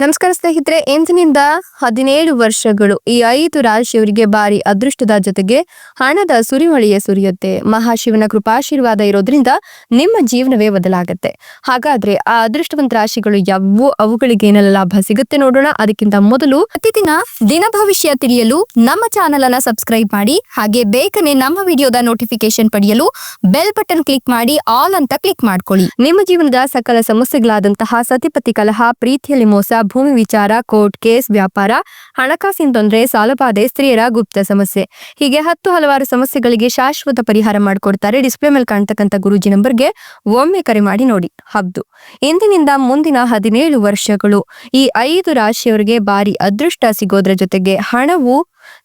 ನಮಸ್ಕಾರ ಸ್ನೇಹಿತರೆ, ಎಂದಿನಿಂದ ಹದಿನೇಳು ವರ್ಷಗಳು ಈ ಐದು ರಾಶಿಯವರಿಗೆ ಬಾರಿ ಅದೃಷ್ಟದ ಜೊತೆಗೆ ಹಣದ ಸುರಿಮಳೆಯೇ ಸುರಿಯುತ್ತೆ. ಮಹಾಶಿವನ ಕೃಪಾಶೀರ್ವಾದ ಇರೋದ್ರಿಂದ ನಿಮ್ಮ ಜೀವನವೇ ಬದಲಾಗತ್ತೆ. ಹಾಗಾದ್ರೆ ಆ ಅದೃಷ್ಟವಂತ ರಾಶಿಗಳು ಯಾವುವು ಅವುಗಳಿಗೆ ಏನೆಲ್ಲ ಲಾಭ ಸಿಗುತ್ತೆ ನೋಡೋಣ. ಅದಕ್ಕಿಂತ ಮೊದಲು ಪ್ರತಿದಿನ ದಿನ ಭವಿಷ್ಯ ತಿಳಿಯಲು ನಮ್ಮ ಚಾನೆಲ್ ಅನ್ನ ಸಬ್ಸ್ಕ್ರೈಬ್ ಮಾಡಿ, ಹಾಗೆ ಬೇಗನೆ ನಮ್ಮ ವಿಡಿಯೋದ ನೋಟಿಫಿಕೇಶನ್ ಪಡೆಯಲು ಬೆಲ್ ಬಟನ್ ಕ್ಲಿಕ್ ಮಾಡಿ, ಆಲ್ ಅಂತ ಕ್ಲಿಕ್ ಮಾಡ್ಕೊಳ್ಳಿ. ನಿಮ್ಮ ಜೀವನದ ಸಕಲ ಸಮಸ್ಯೆಗಳಾದಂತಹ ಸತಿಪತಿ ಕಲಹ, ಪ್ರೀತಿಯಲ್ಲಿ ಮೋಸ ಭೂಮಿ ವಿಚಾರ, ಕೋರ್ಟ್ ಕೇಸ್, ವ್ಯಾಪಾರ, ಹಣಕಾಸಿನ ತೊಂದರೆ ಸಾಲಬಾಧೆ ಸ್ತ್ರೀಯರ ಗುಪ್ತ ಸಮಸ್ಯೆ. ಹೀಗೆ ಹತ್ತು ಹಲವಾರು ಸಮಸ್ಯೆಗಳಿಗೆ ಶಾಶ್ವತ ಪರಿಹಾರ ಮಾಡಿಕೊಡ್ತಾರೆ ಡಿಸ್ಪ್ಲೇ ಮೇಲೆ ಕಾಣ್ತಕ್ಕಂಥ ಗುರೂಜಿ ನಂಬರ್ಗೆ ಒಮ್ಮೆ ಕರೆ ಮಾಡಿ ನೋಡಿ ಹಬ್ದು. ಇಂದಿನಿಂದ ಮುಂದಿನ ಹದಿನೇಳು ವರ್ಷಗಳು. ಈ ಐದು ರಾಶಿಯವರಿಗೆ ಬಾರಿ ಅದೃಷ್ಟ ಸಿಗೋದ್ರ ಜೊತೆಗೆ ಹಣವು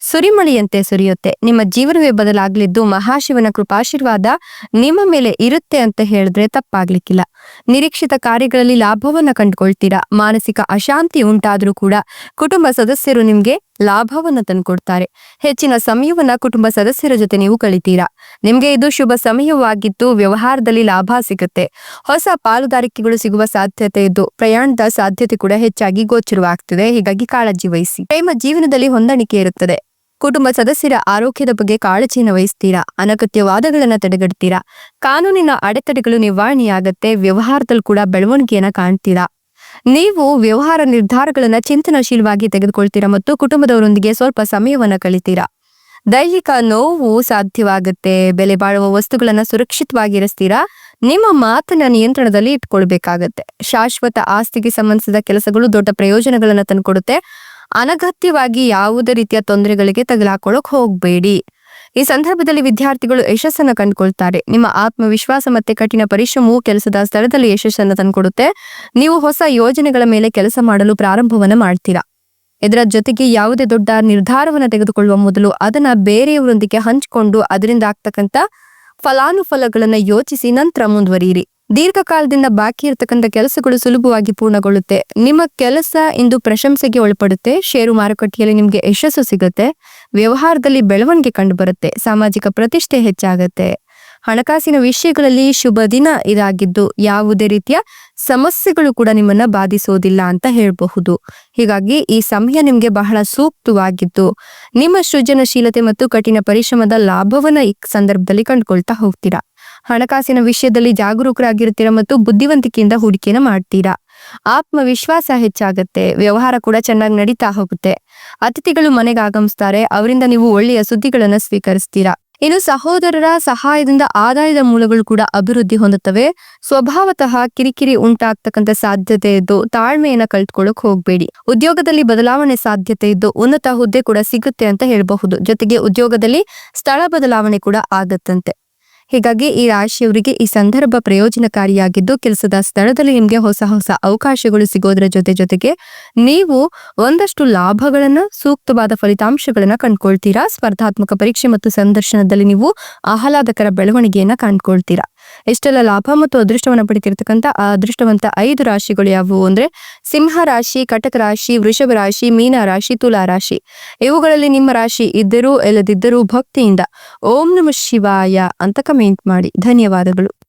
ಸುರಿಮಳೆಯಂತೆ ಸುರಿಯುತ್ತೆ. ನಿಮ್ಮ ಜೀವನವೇ ಬದಲಾಗಲಿದ್ದು ಮಹಾಶಿವನ ಕೃಪಾಶೀರ್ವಾದ ನಿಮ್ಮ ಮೇಲೆ ಇರುತ್ತೆ ಅಂತ ಹೇಳಿದ್ರೆ ತಪ್ಪಾಗ್ಲಿಕ್ಕಿಲ್ಲ. ನಿರೀಕ್ಷಿತ ಕಾರ್ಯಗಳಲ್ಲಿ ಲಾಭವನ್ನ ಕಂಡುಕೊಳ್ತೀರಾ? ಮಾನಸಿಕ ಅಶಾಂತಿ ಉಂಟಾದರೂ ಕೂಡ ಕುಟುಂಬ ಸದಸ್ಯರು ನಿಮ್ಗೆ ಲಾಭವನ್ನ ತಂದುಕೊಡ್ತಾರೆ. ಹೆಚ್ಚಿನ ಸಮಯವನ್ನ ಕುಟುಂಬ ಸದಸ್ಯರ ಜೊತೆ ನೀವು ಕಳಿತೀರಾ? ನಿಮ್ಗೆ ಇದು ಶುಭ ಸಮಯವಾಗಿದ್ದು ವ್ಯವಹಾರದಲ್ಲಿ ಲಾಭ ಸಿಗುತ್ತೆ. ಹೊಸ ಪಾಲುದಾರಿಕೆಗಳು ಸಿಗುವ ಸಾಧ್ಯತೆ ಇದ್ದು ಪ್ರಯಾಣದ ಸಾಧ್ಯತೆ ಕೂಡ ಹೆಚ್ಚಾಗಿ ಗೋಚರವಾಗ್ತಿದೆ. ಹೀಗಾಗಿ ಕಾಳಜಿ ವಹಿಸಿ. ಪ್ರೇಮ ಜೀವನದಲ್ಲಿ ಹೊಂದಾಣಿಕೆ ಇರುತ್ತದೆ. ಕುಟುಂಬ ಸದಸ್ಯರ ಆರೋಗ್ಯದ ಬಗ್ಗೆ ಕಾಳಜಿಯನ್ನು ವಹಿಸ್ತೀರಾ? ಅನಗತ್ಯ ವಾದಗಳನ್ನ ತಡೆಗಟ್ತೀರಾ? ಕಾನೂನಿನ ಅಡೆತಡೆಗಳು ನಿವಾರಣೆಯಾಗತ್ತೆ, ವ್ಯವಹಾರದಲ್ಲಿ ಕೂಡ ಬೆಳವಣಿಗೆಯನ್ನ ಕಾಣ್ತೀರಾ? ನೀವು ವ್ಯವಹಾರ ನಿರ್ಧಾರಗಳನ್ನ ಚಿಂತನಶೀಲವಾಗಿ ತೆಗೆದುಕೊಳ್ತೀರಾ ಮತ್ತು ಕುಟುಂಬದವರೊಂದಿಗೆ ಸ್ವಲ್ಪ ಸಮಯವನ್ನ ಕಳಿತೀರಾ? ದೈಹಿಕ ನೋವು ಸಾಧ್ಯವಾಗುತ್ತೆ, ಬೆಲೆ ಬಾಳುವ ವಸ್ತುಗಳನ್ನ ಸುರಕ್ಷಿತವಾಗಿರಿಸ್ತೀರಾ ನಿಮ್ಮ ಮಾತನ್ನ ನಿಯಂತ್ರಣದಲ್ಲಿ ಇಟ್ಕೊಳ್ಬೇಕಾಗತ್ತೆ. ಶಾಶ್ವತ ಆಸ್ತಿಗೆ ಸಂಬಂಧಿಸಿದ ಕೆಲಸಗಳು ದೊಡ್ಡ ಪ್ರಯೋಜನಗಳನ್ನ ತಂದುಕೊಡುತ್ತೆ. ಅನಗತ್ಯವಾಗಿ ಯಾವುದೇ ರೀತಿಯ ತೊಂದರೆಗಳಿಗೆ ತಗಲಾಕೊಳಕ್ ಹೋಗ್ಬೇಡಿ. ಈ ಸಂದರ್ಭದಲ್ಲಿ ವಿದ್ಯಾರ್ಥಿಗಳು ಯಶಸ್ಸನ್ನು ಕಂಡುಕೊಳ್ತಾರೆ. ನಿಮ್ಮ ಆತ್ಮವಿಶ್ವಾಸ ಮತ್ತೆ ಕಠಿಣ ಪರಿಶ್ರಮವು ಕೆಲಸದ ಸ್ಥಳದಲ್ಲಿ ಯಶಸ್ಸನ್ನು ತಂದುಕೊಡುತ್ತೆ. ನೀವು ಹೊಸ ಯೋಜನೆಗಳ ಮೇಲೆ ಕೆಲಸ ಮಾಡಲು ಪ್ರಾರಂಭವನ್ನು ಮಾಡ್ತೀರಾ. ಇದರ ಜೊತೆಗೆ ಯಾವುದೇ ದೊಡ್ಡ ನಿರ್ಧಾರವನ್ನು ತೆಗೆದುಕೊಳ್ಳುವ ಮೊದಲು ಅದನ್ನ ಬೇರೆಯವರೊಂದಿಗೆ ಹಂಚಿಕೊಂಡು ಅದರಿಂದ ಆಗ್ತಕ್ಕಂಥ ಫಲಾನುಫಲಗಳನ್ನು ಯೋಚಿಸಿ ನಂತರ ಮುಂದುವರಿಯಿರಿ. ದೀರ್ಘಕಾಲದಿಂದ ಬಾಕಿ ಇರತಕ್ಕಂಥ ಕೆಲಸಗಳು ಸುಲಭವಾಗಿ ಪೂರ್ಣಗೊಳ್ಳುತ್ತೆ. ನಿಮ್ಮ ಕೆಲಸ ಇಂದು ಪ್ರಶಂಸೆಗೆ ಒಳಪಡುತ್ತೆ. ಷೇರು ಮಾರುಕಟ್ಟೆಯಲ್ಲಿ ನಿಮಗೆ ಯಶಸ್ಸು ಸಿಗುತ್ತೆ. ವ್ಯವಹಾರದಲ್ಲಿ ಬೆಳವಣಿಗೆ ಕಂಡುಬರುತ್ತೆ. ಸಾಮಾಜಿಕ ಪ್ರತಿಷ್ಠೆ ಹೆಚ್ಚಾಗುತ್ತೆ. ಹಣಕಾಸಿನ ವಿಷಯಗಳಲ್ಲಿ ಶುಭ ದಿನ ಇದಾಗಿದ್ದು, ಯಾವುದೇ ರೀತಿಯ ಸಮಸ್ಯೆಗಳು ಕೂಡ ನಿಮ್ಮನ್ನ ಬಾಧಿಸೋದಿಲ್ಲ ಅಂತ ಹೇಳಬಹುದು. ಹೀಗಾಗಿ ಈ ಸಮಯ ನಿಮ್ಗೆ ಬಹಳ ಸೂಕ್ತವಾಗಿದ್ದು, ನಿಮ್ಮ ಸೃಜನಶೀಲತೆ ಮತ್ತು ಕಠಿಣ ಪರಿಶ್ರಮದ ಲಾಭವನ್ನ ಈ ಸಂದರ್ಭದಲ್ಲಿ ಕಂಡುಕೊಳ್ತಾ ಹೋಗ್ತೀರಾ? ಹಣಕಾಸಿನ ವಿಷಯದಲ್ಲಿ ಜಾಗರೂಕರಾಗಿರ್ತೀರಾ ಮತ್ತು ಬುದ್ಧಿವಂತಿಕೆಯಿಂದ ಹೂಡಿಕೆನ ಮಾಡ್ತೀರಾ? ಆತ್ಮವಿಶ್ವಾಸ ಹೆಚ್ಚಾಗುತ್ತೆ. ವ್ಯವಹಾರ ಕೂಡ ಚೆನ್ನಾಗಿ ನಡೀತಾ ಹೋಗುತ್ತೆ. ಅತಿಥಿಗಳು ಮನೆಗೆ ಆಗಮಿಸ್ತಾರೆ. ಅವರಿಂದ ನೀವು ಒಳ್ಳೆಯ ಸುದ್ದಿಗಳನ್ನ ಸ್ವೀಕರಿಸ್ತೀರಾ? ಇನ್ನು ಸಹೋದರರ ಸಹಾಯದಿಂದ ಆದಾಯದ ಮೂಲಗಳು ಕೂಡ ಅಭಿವೃದ್ಧಿ ಹೊಂದುತ್ತವೆ. ಸ್ವಭಾವತಃ ಕಿರಿಕಿರಿ ಉಂಟಾಗ್ತಕ್ಕಂಥ ಸಾಧ್ಯತೆ ಇದ್ದು ತಾಳ್ಮೆಯನ್ನ ಕಲ್ತ್ಕೊಳ್ಳಕ್ ಹೋಗ್ಬೇಡಿ. ಉದ್ಯೋಗದಲ್ಲಿ ಬದಲಾವಣೆ ಸಾಧ್ಯತೆ ಇದ್ದು ಉನ್ನತ ಹುದ್ದೆ ಕೂಡ ಸಿಗುತ್ತೆ ಅಂತ ಹೇಳಬಹುದು. ಜೊತೆಗೆ ಉದ್ಯೋಗದಲ್ಲಿ ಸ್ಥಳ ಬದಲಾವಣೆ ಕೂಡ ಆಗತ್ತಂತೆ. ಹೀಗಾಗಿ ಈ ರಾಶಿಯವರಿಗೆ ಈ ಸಂದರ್ಭ ಪ್ರಯೋಜನಕಾರಿಯಾಗಿದ್ದು ಕೆಲಸದ ಸ್ಥಳದಲ್ಲಿ ನಿಮಗೆ ಹೊಸ ಹೊಸ ಅವಕಾಶಗಳು ಸಿಗೋದ್ರ ಜೊತೆ ಜೊತೆಗೆ ನೀವು ಒಂದಷ್ಟು ಲಾಭಗಳನ್ನ, ಸೂಕ್ತವಾದ ಫಲಿತಾಂಶಗಳನ್ನ ಕಂಡ್ಕೊಳ್ತೀರಾ? ಸ್ಪರ್ಧಾತ್ಮಕ ಪರೀಕ್ಷೆ ಮತ್ತು ಸಂದರ್ಶನದಲ್ಲಿ ನೀವು ಆಹ್ಲಾದಕರ ಬೆಳವಣಿಗೆಯನ್ನ ಕಂಡ್ಕೊಳ್ತೀರಾ? ಇಷ್ಟೆಲ್ಲ ಲಾಭ ಮತ್ತು ಅದೃಷ್ಟವನ್ನು ಪಡಿತಿರ್ತಕ್ಕಂಥ, ಆ ಅದೃಷ್ಟವಂತ ಐದು ರಾಶಿಗಳು ಯಾವುವು ಅಂದ್ರೆ, ಸಿಂಹ ರಾಶಿ, ಕಟಕ ರಾಶಿ, ವೃಷಭ ರಾಶಿ, ಮೀನ ರಾಶಿ, ತುಲಾ ರಾಶಿ. ಇವುಗಳಲ್ಲಿ ನಿಮ್ಮ ರಾಶಿ ಇದ್ದರೂ, ಇಲ್ಲದಿದ್ದರೂ ಭಕ್ತಿಯಿಂದ ಓಂ ನಮ ಶಿವಾಯ ಅಂತ ಕಮೆಂಟ್ ಮಾಡಿ. ಧನ್ಯವಾದಗಳು.